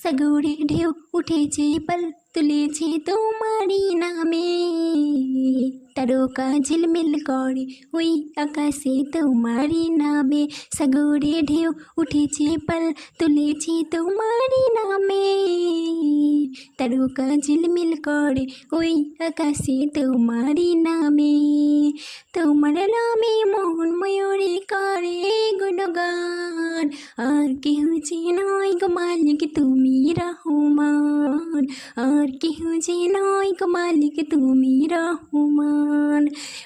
সাগরে ঢেউ উঠেছে পাল তুলেছে তোমারই নামে তারকা ঝিলমিল করে ওই আকাশে তোমারই নামে সাগরে ঢেউ উঠেছে পাল তুলেছে তোমারই নামে তারকা ঝিলমিল করে ওই আকাশে তোমারই নামে তোমার নামে আর কেউ যে নয় গো মালিক তুমি রহমান আর কেউ যে নয় গো মালিক তুমি রহমান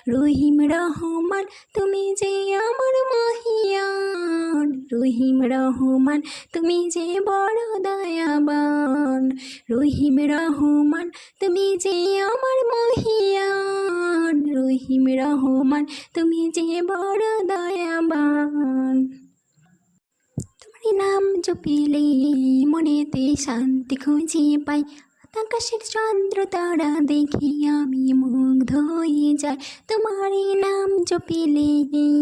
রহিম রহমান তুমি যে আমার মহিয়ান রহিম রহমান তুমি যে বড় দয়াবান রহিম রহমান তুমি যে আমার মহিয়ান রহিম রহমান তুমি যে বড় দয়াবান নাম জপিলে মনেতে শান্তি খুঁজে পাই আকাশের চন্দ্র তারা দেখি আমি মুগ্ধ হয়ে যাই তোমার নাম জপিলে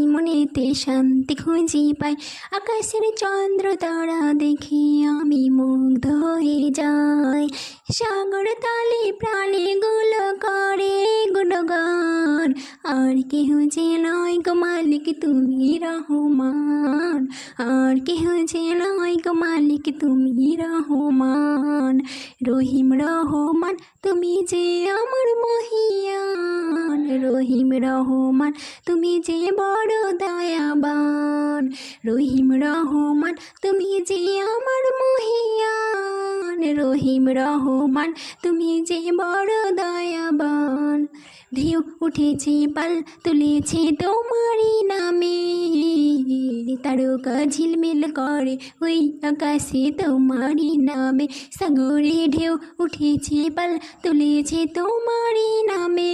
মনেতে শান্তি খুঁজে পাই আকাশের চন্দ্র তারা দেখি আমি মুগ্ধ হয়ে যাই সাগর তালে প্রাণীগুলো করে গুণগান আর কেহ যে নয় মালিক, তুমি রহমান। আর কেহ যে নয় মালিক, তুমি রহমান। রহিম রহমান, তুমি যে আমার মহিয়ান। রহিম রহমান, তুমি যে বড় দয়াবান। রহিম রহমান, তুমি যে আমার মহিয়ান। রহিম রহমান, তুমি যে বড় দয়াবান। ঢেউ উঠেছে পাল তুলেছে তোমারই নামে। তারকা ঝিলমিল করে ওই আকাশে তোমারই নামে। সাগরে ঢেউ উঠেছে পাল তুলেছে তোমারই নামে।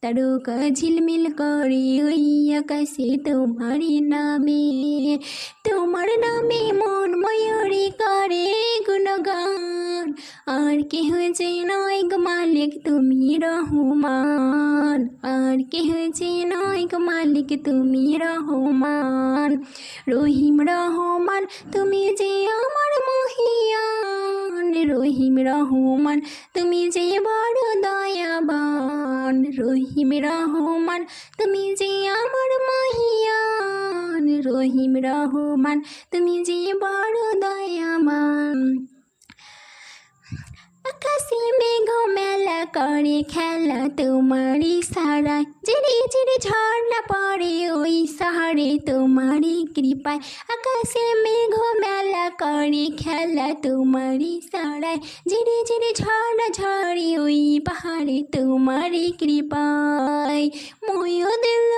তারকা ঝিলমিল করে ওই আকাশে তোমারই নামে। তোমার নামে মন ময়ূরী করে গুণগান। আর কেহ যে নয় মালিক, তুমি রহমান। আর কেহ যে নয় মালিক, তুমি রহমান। রহিম রহমান, তুমি যে আমার মহিয়ান। রহিম রহমান, তুমি যে বড় দয়াবান। রহিম রহমান, তুমি যে আমার রহিম রহমান, তুমি যে বড় দয়াবান। আকাশে মেঘ মেলা করে খেলা তোমারই সারায় জিরে জিরে ঝর্ণা পড়ে ওই শহরে তোমারই কৃপায়। আকাশে মেঘ মেলা করে খেলা তোমারই সারায় জিরে জিরে ঝর্ণা ঝরে ওই পাহাড়ে তোমারই কৃপায়। ময়ো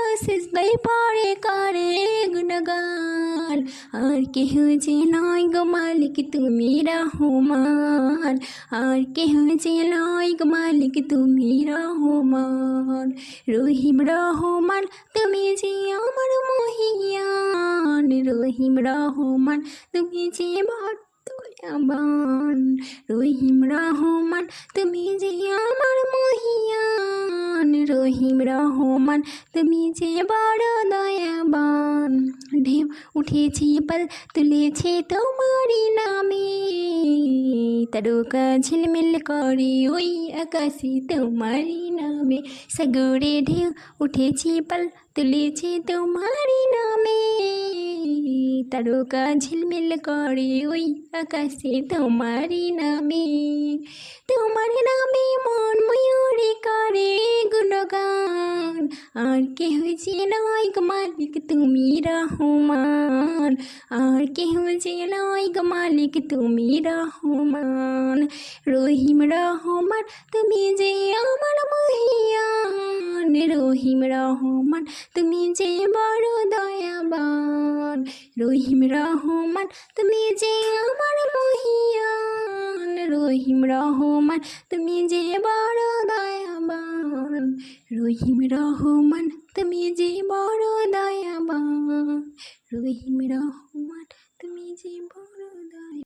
দিল শেষবাই পরে করে গুণগান আর কেহ যে নয় গো মালিক, তুমি রহমান। আর কেহ যে নয় গো মালিক, তুমি রহমান। রহিম রহমান, তুমি যে আমার মহিয়ান। রহিম রহমান, তুমি যে বর্তমান রহিম রহমান, তুমি যে রহিম রহমান তুমি যে বড় দয়াবান। ঢেউ উঠেছি, পাল তুলেছে তোমারি নামে। তারকা ঝিলমিল করে ওই আকাশে তোমারি নামে। সাগরে ঢেউ উঠেছি, পাল তুলেছে তোমারি নামে। তারকা ঝিলমিল করে ওই আকাশে তোমারই নামে তোমার নামে মন ময়ূরী করে গুণগান। আর কে হয়েছে নয় মালিক তুমি রহমান, আর কে হয়েছে নয় মালিক তুমি রহমান। রহিম রহমান, তুমি যে আমার মহিয়ান রহিম রহমান, তুমি যে বড় দয়াবান। রহিম রহমান, তুমি যে আমার মহিয়ান। রহিম রহমান, তুমি যে বড় দয়াবান। রহিম রহমান, তুমি যে বড় দয়াবান। রহিম রহমান, তুমি যে বড়